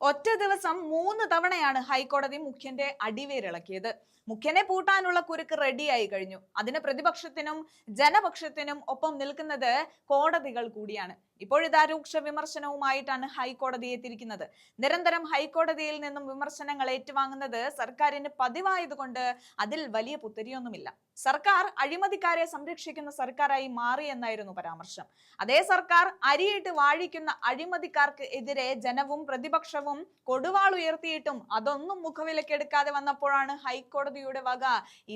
ഒറ്റ ദിവസം മൂന്ന് തവണയാണ് ഹൈക്കോടതി മുഖ്യന്റെ അടിവേരിളക്കിയത്. മുഖ്യനെ പൂട്ടാനുള്ള കുരുക്ക് റെഡിയായി കഴിഞ്ഞു. അതിന് പ്രതിപക്ഷത്തിനും ജനപക്ഷത്തിനും ഒപ്പം നിൽക്കുന്നത് കോടതികൾ കൂടിയാണ്. ഇപ്പോഴിതാ രൂക്ഷ വിമർശനവുമായിട്ടാണ് ഹൈക്കോടതി എത്തിയിരിക്കുന്നത് നിരന്തരം ഹൈക്കോടതിയിൽ നിന്നും വിമർശനങ്ങൾ ഏറ്റുവാങ്ങുന്നത് സർക്കാരിന് പതിവായതുകൊണ്ട് അതിൽ വലിയ പുത്തരിയൊന്നുമില്ല. സർക്കാർ അഴിമതിക്കാരെ സംരക്ഷിക്കുന്ന സർക്കാരായി മാറി എന്നായിരുന്നു പരാമർശം. അതേ സർക്കാർ അരിയിട്ട് വാഴിക്കുന്ന അഴിമതിക്കാർക്ക് എതിരെ ജനവും പ്രതിപക്ഷവും കൊടുവാൾ ഉയർത്തിയിട്ടും അതൊന്നും മുഖവിലക്കെടുക്കാതെ വന്നപ്പോഴാണ് ഹൈക്കോടതിയുടെ വക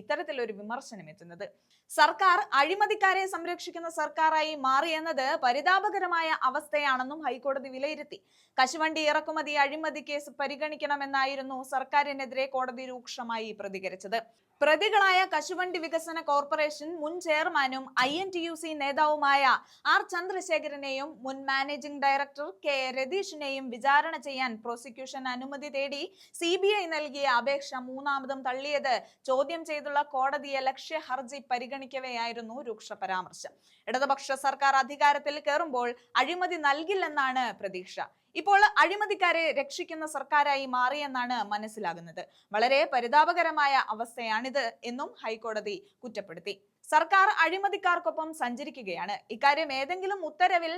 ഇത്തരത്തിലൊരു വിമർശനം എത്തുന്നത്. സർക്കാർ അഴിമതിക്കാരെ സംരക്ഷിക്കുന്ന സർക്കാരായി മാറിയെന്നത് പരിതാപകരമായ അവസ്ഥയാണെന്നും ഹൈക്കോടതി വിലയിരുത്തി. കശുവണ്ടി ഇറക്കുമതി അഴിമതി കേസ് പരിഗണിക്കണമെന്നായിരുന്നു സർക്കാരിനെതിരെ കോടതി രൂക്ഷമായി പ്രതികരിച്ചത്. പ്രതികളായ കശുവണ്ടി വികസന കോർപ്പറേഷൻ മുൻ ചെയർമാനും I N T U C നേതാവുമായ ആർ ചന്ദ്രശേഖരനെയും മുൻ മാനേജിംഗ് ഡയറക്ടർ കെ രതീഷിനെയും വിചാരണ ചെയ്യാൻ പ്രോസിക്യൂഷൻ അനുമതി തേടി സി നൽകിയ അപേക്ഷ മൂന്നാമതും തള്ളിയത് ചോദ്യം ചെയ്തുള്ള കോടതിയെ ലക്ഷ്യ ഹർജി പരിഗണിക്കവെയായിരുന്നു രൂക്ഷ പരാമർശം. ഇടതുപക്ഷ സർക്കാർ അധികാരത്തിൽ കയറുമ്പോൾ അഴിമതി നൽകില്ലെന്നാണ് പ്രതീക്ഷ. ഇപ്പോൾ അഴിമതിക്കാരെ രക്ഷിക്കുന്ന സർക്കാരായി മാറിയെന്നാണ് മനസ്സിലാകുന്നത്. വളരെ പരിതാപകരമായ അവസ്ഥയാണിത് എന്നും ഹൈക്കോടതി കുറ്റപ്പെടുത്തി. സർക്കാർ അഴിമതിക്കാർക്കൊപ്പം സഞ്ചരിക്കുകയാണ്. ഇക്കാര്യം ഏതെങ്കിലും ഉത്തരവിൽ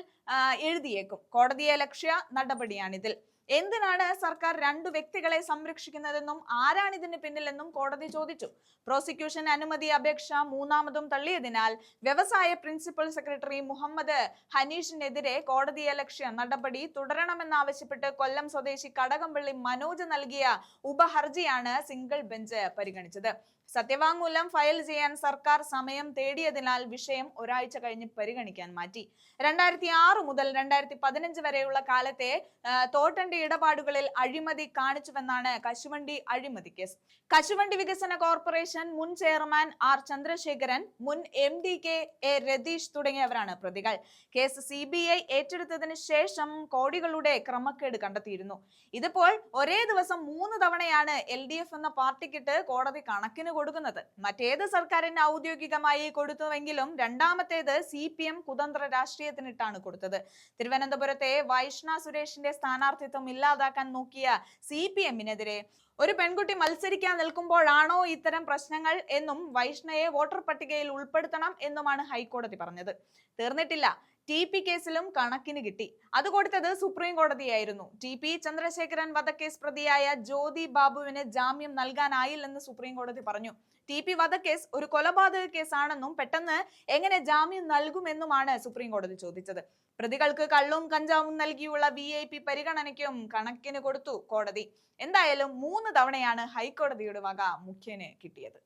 എഴുതിയേക്കും. കോടതിയെ ലക്ഷ്യ നടപടിയാണിതിൽ. എന്തിനാണ് സർക്കാർ രണ്ടു വ്യക്തികളെ സംരക്ഷിക്കുന്നതെന്നും ആരാണ് ഇതിന് പിന്നിലെന്നും കോടതി ചോദിച്ചു. പ്രോസിക്യൂഷൻ അനുമതി അപേക്ഷ മൂന്നാമതും തള്ളിയതിനാൽ വ്യവസായ പ്രിൻസിപ്പൽ സെക്രട്ടറി മുഹമ്മദ് ഹനീഷിനെതിരെ കോടതിയെ ലക്ഷ്യ നടപടി തുടരണമെന്നാവശ്യപ്പെട്ട് കൊല്ലം സ്വദേശി കടകംപള്ളി മനോജ് നൽകിയ ഉപഹർജിയാണ് സിംഗിൾ ബെഞ്ച് പരിഗണിച്ചത്. സത്യവാങ്മൂലം ഫയൽ ചെയ്യാൻ സർക്കാർ സമയം തേടിയതിനാൽ വിഷയം ഒരാഴ്ച കഴിഞ്ഞ് പരിഗണിക്കാൻ മാറ്റി. രണ്ടായിരത്തി ആറ് മുതൽ രണ്ടായിരത്തി പതിനഞ്ച് വരെയുള്ള കാലത്തെ ആ, തോട്ടണ്ടി ഇടപാടുകളിൽ അഴിമതി കാണിച്ചുവെന്നാണ് കശുവണ്ടി അഴിമതി കേസ്. കശുവണ്ടി വികസന കോർപ്പറേഷൻ മുൻ ചെയർമാൻ ആർ ചന്ദ്രശേഖരൻ മുൻ M D K A Ratheesh തുടങ്ങിയവരാണ് പ്രതികൾ. കേസ് സി ബി ഐ ഏറ്റെടുത്തതിന് ശേഷം കോടികളുടെ ക്രമക്കേട് കണ്ടെത്തിയിരുന്നു. ഇതിപ്പോൾ ഒരേ ദിവസം മൂന്ന് തവണയാണ് എൽ ഡി എഫ് എന്ന പാർട്ടിക്കിട്ട് കോടതി കണക്കിന് കൊടുക്കുന്നത്. മറ്റേത് സർക്കാരിന് ഔദ്യോഗികമായി കൊടുത്തുവെങ്കിലും രണ്ടാമത്തേത് സി പി എം കുതന്ത്ര രാഷ്ട്രീയത്തിനിട്ടാണ് കൊടുത്തത്. തിരുവനന്തപുരത്തെ വൈഷ്ണ സുരേഷിന്റെ സ്ഥാനാർത്ഥിത്വം ഇല്ലാതാക്കാൻ നോക്കിയ സി പി എമ്മിനെതിരെ ഒരു പെൺകുട്ടി മത്സരിക്കാൻ നിൽക്കുമ്പോഴാണോ ഇത്തരം പ്രശ്നങ്ങൾ എന്നും വൈഷ്ണയെ വോട്ടർ പട്ടികയിൽ ഉൾപ്പെടുത്തണം എന്നുമാണ് ഹൈക്കോടതി പറഞ്ഞത്. തീർന്നിട്ടില്ല. ടി പി കേസിലും കണക്കിന് കിട്ടി. അത് കൊടുത്തത് സുപ്രീം കോടതിയായിരുന്നു. ടി പി ചന്ദ്രശേഖരൻ വധക്കേസ് പ്രതിയായ ജ്യോതി ബാബുവിന് ജാമ്യം നൽകാനായില്ലെന്ന് സുപ്രീം കോടതി പറഞ്ഞു. ടി പി വധക്കേസ് ഒരു കൊലപാതക കേസാണെന്നും പെട്ടെന്ന് എങ്ങനെ ജാമ്യം നൽകുമെന്നുമാണ് സുപ്രീം കോടതി ചോദിച്ചത്. പ്രതികൾക്ക് കള്ളും കഞ്ചാവും നൽകിയുള്ള വി ഐ പി പരിഗണനയ്ക്കും കണക്കിന് കൊടുത്തു കോടതി. എന്തായാലും മൂന്ന് തവണയാണ് ഹൈക്കോടതിയുടെ വക മുഖ്യന് കിട്ടിയത്.